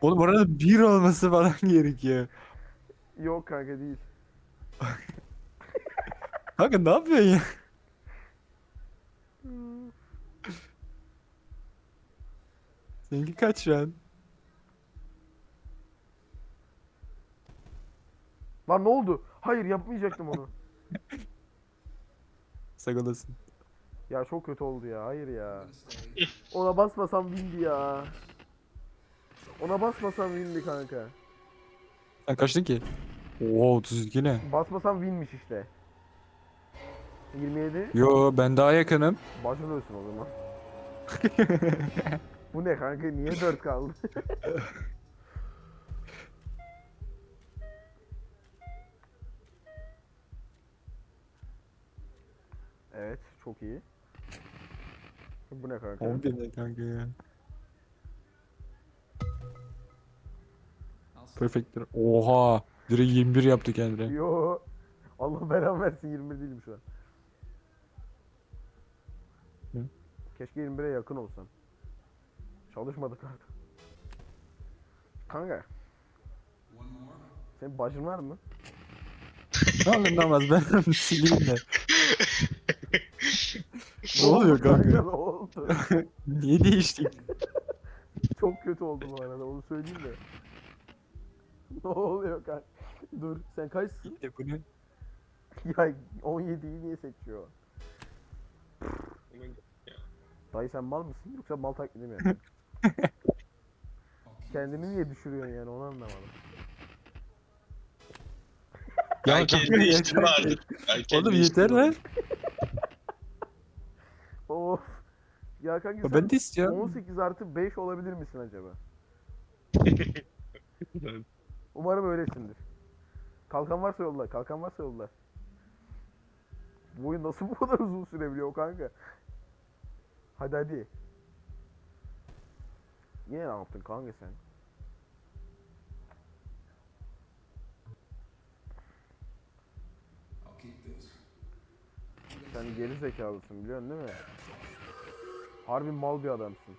Oğlum orada bir olması falan gerekiyor. Yok kanka değil. Kanka ne yapıyorsun ya? Seninki kaç şu an? Lan ne oldu? Hayır yapmayacaktım onu. Sağ olasın. ya çok kötü oldu ya. Hayır ya. Ona basmasam windi ya. Ona basmasam windi kanka. Sen kaçtın ki? Oo 32 ne? Basmasam winmiş işte. 27. Yo ben daha yakınım. Ölsün o zaman. Bu ne kanka? Niye 4 kaldı? evet, çok iyi. Bu ne kanka? 11 ne kanka ya? Perfect'tir. Oha! Direkt 21 yaptı kendine. Yo. Allah belamı versin 21 değilim şu an. Hı? Keşke 21'e yakın olsam. Çalışmadık artık. Kanka. Senin bacın var mı? Ne olmaz ben sileyim de. ne oluyor kanka? Ne oldu? Niye değiştik? Çok kötü oldu bu arada onu söyleyeyim de. ne oluyor kanka? Dur sen kaçsın? İşte bu ne? Ya 17'yi niye seçiyor? Dayı sen mal mısın yoksa mal taklidi mi yapıyorsun? Kendini niye düşürüyorsun yani onu anlamadım. Ya Ben kanka kendi yeter işimi ki. artık. Ben Oğlum yeter lan. Of. Ya kanka sen Ben de istiyorum. 18 artı 5 olabilir misin acaba? Umarım öylesindir. Kalkan varsa yolla, kalkan varsa yolla. Bu oyun nasıl bu kadar uzun sürebiliyor kanka? Hadi hadi. Yine ne yaptın kanka sen? Sen geri zekalısın biliyorsun değil mi? Harbi mal bir adamsın.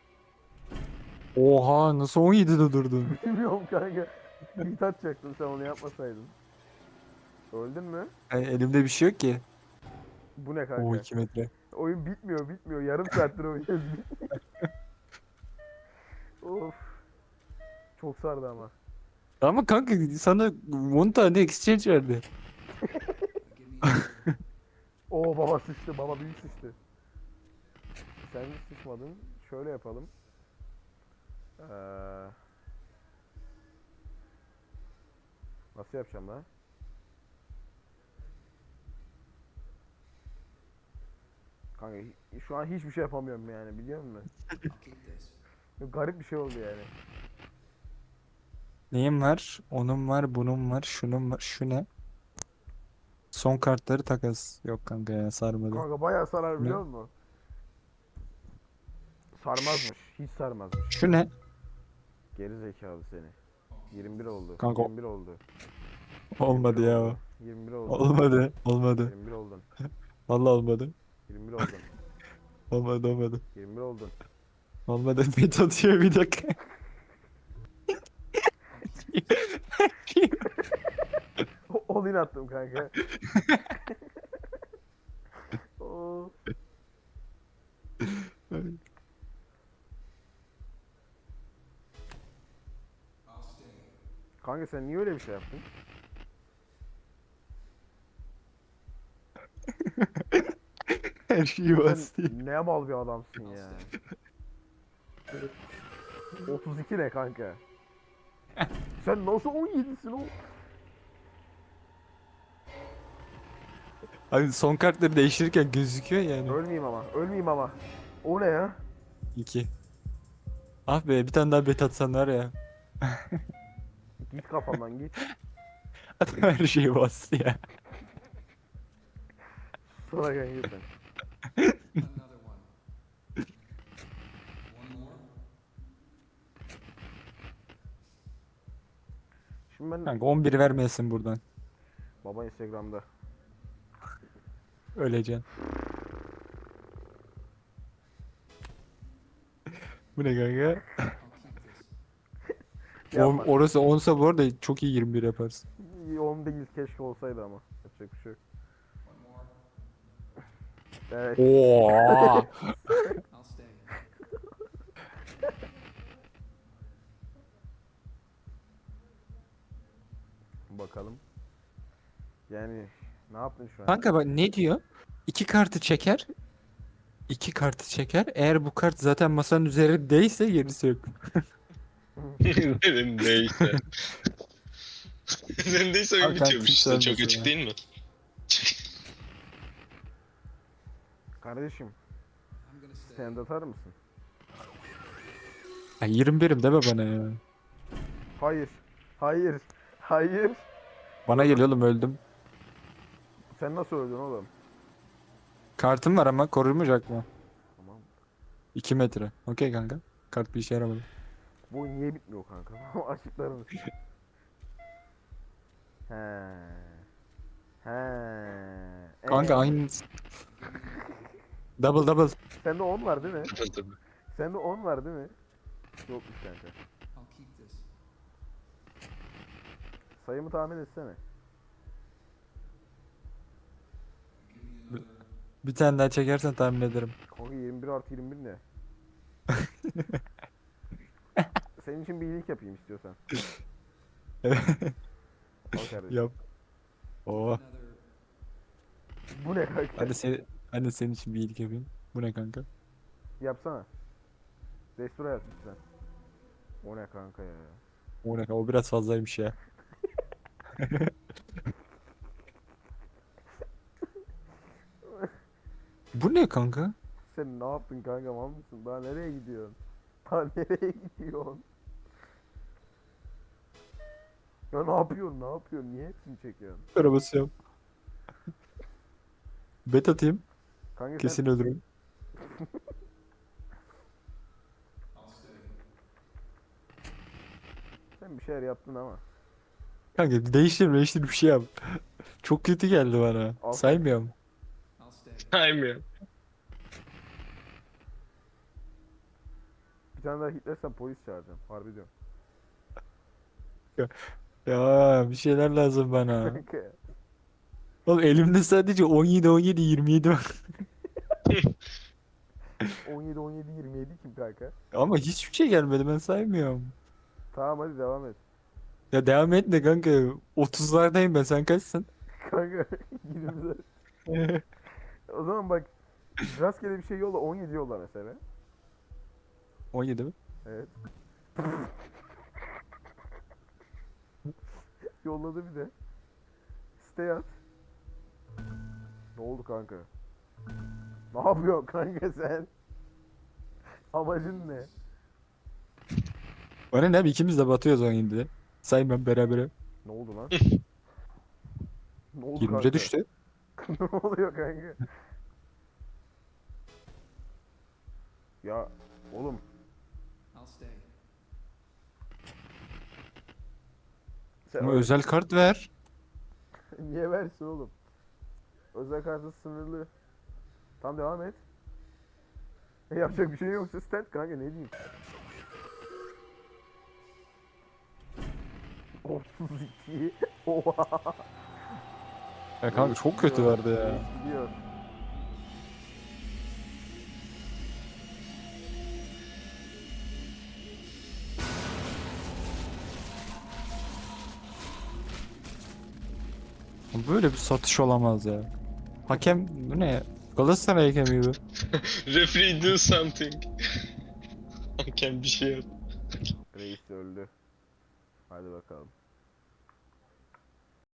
Oha nasıl 17'de durdun? Bilmiyorum kanka. Hit atacaktım sen onu yapmasaydın. Öldün mü? Yani elimde bir şey yok ki. Bu ne kanka? Oo 2 metre. Oyun bitmiyor bitmiyor. Yarım saattir oynuyoruz. of. Çok sardı ama. Ama kanka sana 10 tane exchange verdi. Oo baba sıçtı. Baba büyük sıçtı. Sen sıçmadın. Şöyle yapalım. Ee... Nasıl yapacağım lan? Kanka şu an hiçbir şey yapamıyorum yani biliyor musun? Garip bir şey oldu yani. Neyim var? Onun var, bunun var, şunun var. Şu ne? Son kartları takas. Yok kanka ya sarmadı. Kanka bayağı sarar biliyor musun? Sarmazmış. Hiç sarmazmış. Şu ne? Geri zekalı seni. 21 oldu. Kanka- 21 oldu. Olmadı 21 ya. oldu. 21 oldu. Olmadı. Olmadı. 21 oldun. Vallahi olmadı. 21 oldun. Olmadı olmadı. 21 oldun. Olmadı. Bet atıyor bir dakika. All in attım kanka. Oo. Kanka sen niye öyle bir şey yaptın? Her şeyi bastı. Sen ne mal bir adamsın ya. 32 ne kanka? Sen nasıl 17'sin o? Abi son kartları değiştirirken gözüküyor yani. Ölmeyeyim ama. Ölmeyeyim ama. O ne ya? 2. Ah be bir tane daha bet atsan var ya. Git kafamdan git. Adam her şeyi bastı ya. Sonra gel sen. Şimdi ben Kanka 11 vermeyesin buradan. baba Instagram'da. Öleceksin. Bu ne kanka? O- Yapma. orası 10'sa bu arada çok iyi 21 yaparsın. İyi, 10 değil keşke olsaydı ama. Yapacak bir şey yok. Evet. Oo. I'll stay. Bakalım. Yani ne yaptın şu an? Kanka bak ne diyor? İki kartı çeker. İki kartı çeker. Eğer bu kart zaten masanın üzerindeyse gerisi yok. Üzerindeyse. Üzerindeyse oyun Hakan bitiyormuş işte. Çok açık değil mi? Kardeşim stand atar mısın? Ya 21'im deme bana ya. Hayır. Hayır. Hayır. Bana gel oğlum öldüm. Sen nasıl öldün oğlum? Kartım var ama korunmayacak mı? Tamam. 2 metre. Okey kanka. Kart bir işe yaramadı. Bu oyun niye bitmiyor kanka? Açıklar mısın? He. He. Kanka Ee, aynı. Double double. Sende 10 var değil mi? Sende 10 var değil mi? Yokmuş kanka. I'll keep this. Sayımı tahmin etsene. Bir tane daha çekersen tahmin ederim. Kanka 21 artı 21 ne? Senin için bir iyilik yapayım istiyorsan. Al kardeşim. Yap. Oo. Bu ne kanka? Hadi seni, hadi senin için bir iyilik yapayım. Bu ne kanka? Yapsana. Destura yap lütfen. O ne kanka ya? O ne? O biraz fazlaymış ya. Bu ne kanka? Sen ne yaptın kanka mal mısın? Daha nereye gidiyorsun? Daha nereye gidiyorsun? Ya ne yapıyorsun? Ne yapıyorsun? Niye hepsini çekiyorsun? Arabası yap. Bet atayım. Kanka Kesin ölürüm. I'll stay. sen, sen bir şeyler yaptın ama. Kanka değiştir değiştir bir şey yap. Çok kötü geldi bana. Al. Saymıyorum. I'll stay. Saymıyor. Bir tane daha hitlersen polis çağıracağım. Harbi diyorum. Ya bir şeyler lazım bana. Kanka. Oğlum elimde sadece 17 17 27 var. 17 17 27 kim kanka? Ama hiçbir şey gelmedi ben saymıyorum. Tamam hadi devam et. Ya devam et de kanka 30'lardayım ben sen kaçsın? Kanka 20'de. O zaman bak rastgele bir şey yolla 17 yolla mesela. 17 mi? Evet. Yolladı bir de. Stay at. Ne oldu kanka? Ne yapıyorsun kanka sen? Amacın ne? Bana ne abi ikimiz de batıyoruz 17'de. Saymam berabere. Ne oldu lan? ne oldu 20'ye kanka? düştü. ne oluyor kanka? Ya oğlum I'll stay. Sen Ama özel kart ver. Niye versin oğlum? Özel kartı sınırlı. Tamam devam et. E, yapacak bir şey yoksa stand kanka ne diyeyim? 32 Oha Ya kanka çok kötü verdi ya. Gidiyor. Böyle bir satış olamaz ya. Hakem bu ne? Galatasaray hakemi bu. Referee do something. Hakem bir şey yap. Reis öldü. Hadi bakalım.